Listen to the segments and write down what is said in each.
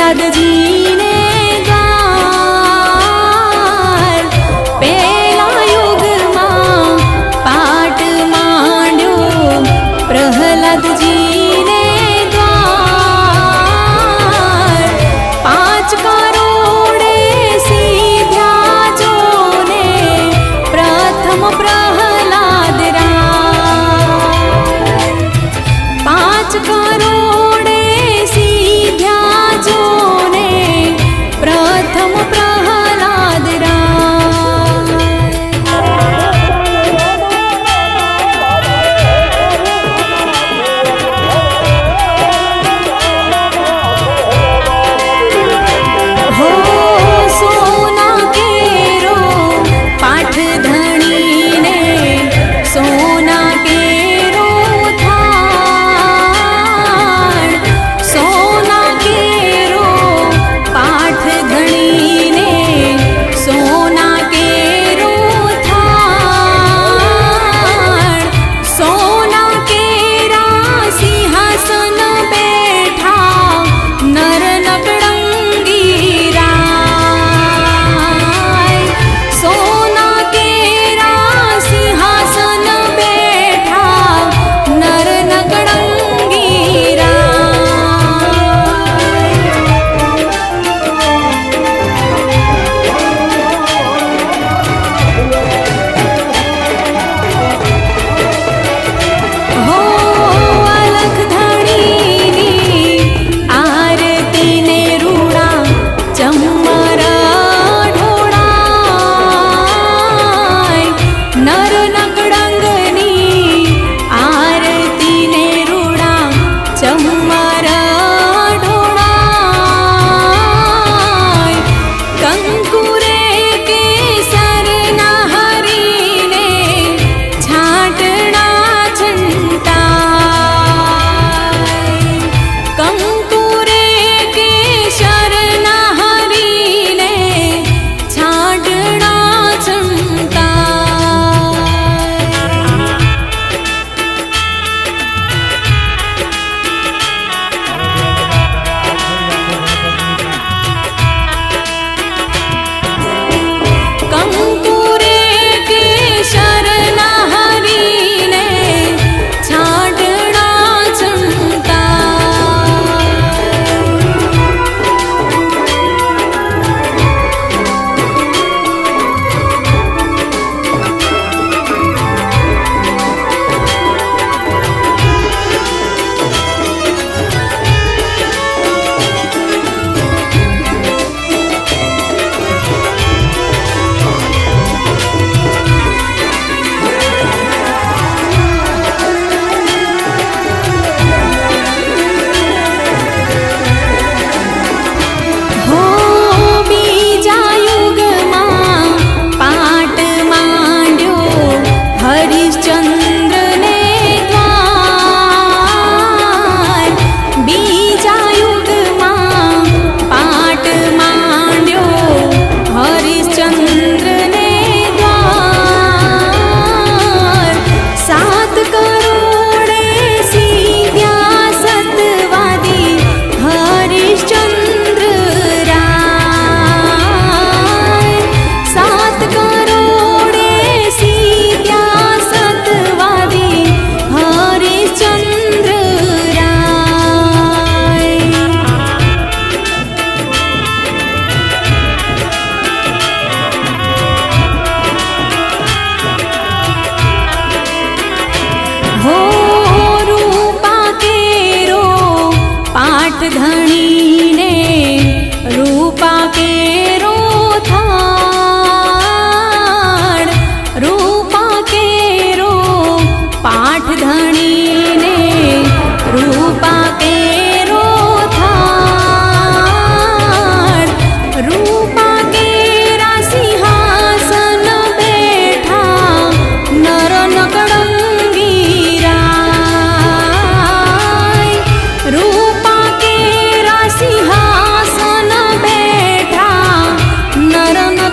লাদ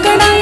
ಕಡಾ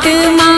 மாட்டு மா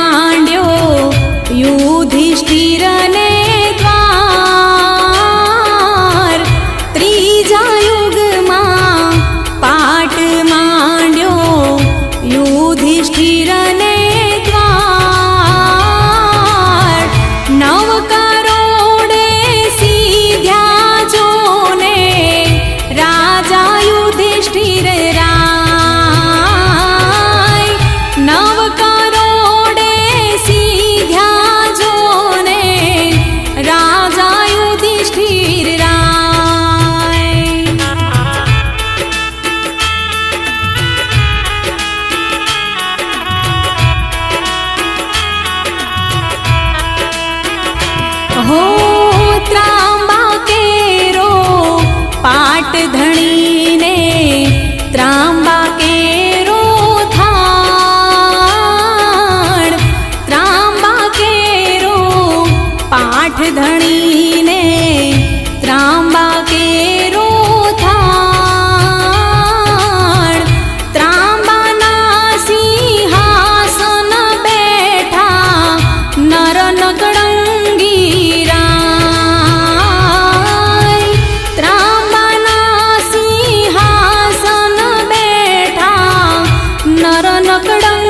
આઠ ધણીને ત્રાંબા કેરો થાળ. ત્રાંબાના સિંહાસન બેઠા નર નકળંગીરા ત્રાંબાના સિંહાસન બેઠા નર નકળંગ